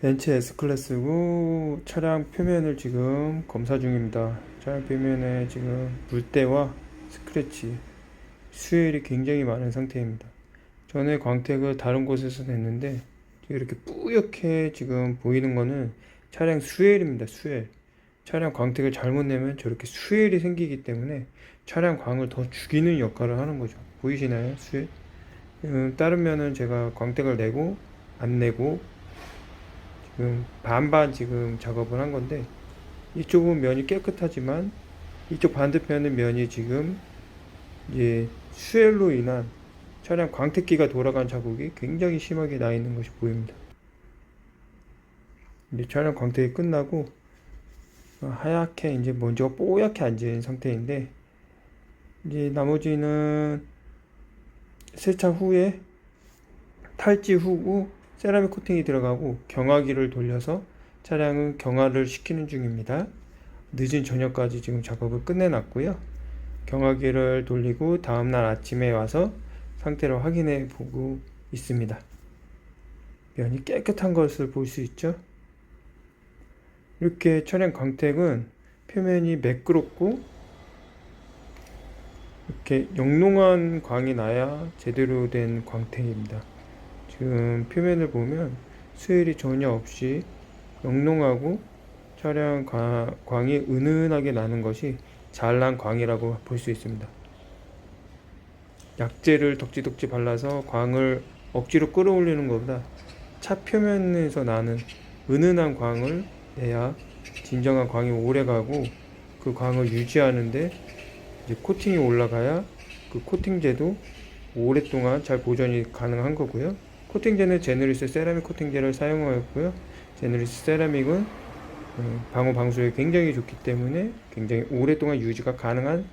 벤츠 S클래스고 차량 표면을 지금 검사 중입니다. 차량 표면에 지금 물때와 스크래치, 수혈이 굉장히 많은 상태입니다. 전에 광택을 다른 곳에서 냈는데 이렇게 뿌옇게 지금 보이는 거는 차량 수혈입니다. 수혈. 차량 광택을 잘못 내면 저렇게 수혈이 생기기 때문에 차량 광을 더 죽이는 역할을 하는 거죠. 보이시나요? 수혈? 음, 다른 면은 제가 광택을 내고 안 내고 지금 반반 지금 작업을 한 건데 이쪽은 면이 깨끗하지만 이쪽 반대편의 면이 지금 이제 수혈로 인한 차량 광택기가 돌아간 자국이 굉장히 심하게 나 있는 것이 보입니다. 이제 차량 광택이 끝나고 하얗게 이제 먼지가 뽀얗게 앉은 상태인데 이제 나머지는 세차 후에 탈지 후고 세라믹 코팅이 들어가고 경화기를 돌려서 차량은 경화를 시키는 중입니다. 늦은 저녁까지 지금 작업을 끝내놨고요. 경화기를 돌리고 다음날 아침에 와서 상태를 확인해 보고 있습니다. 면이 깨끗한 것을 볼 수 있죠. 이렇게 차량 광택은 표면이 매끄럽고 이렇게 영롱한 광이 나야 제대로 된 광택입니다. 지금 표면을 보면 수혈이 전혀 없이 영롱하고 차량 과- 광이 은은하게 나는 것이 잘난 광이라고 볼 수 있습니다. 약재를 덕지덕지 발라서 광을 억지로 끌어올리는 것보다 차 표면에서 나는 은은한 광을 내야 진정한 광이 오래 가고 그 광을 유지하는데 이제 코팅이 올라가야 그 코팅제도 오랫동안 잘 보존이 가능한 거고요. 코팅제는 제너리스 세라믹 코팅제를 사용하였고요. 제너리스 세라믹은 음, 방호 방수에 굉장히 좋기 때문에 굉장히 오랫동안 유지가 가능한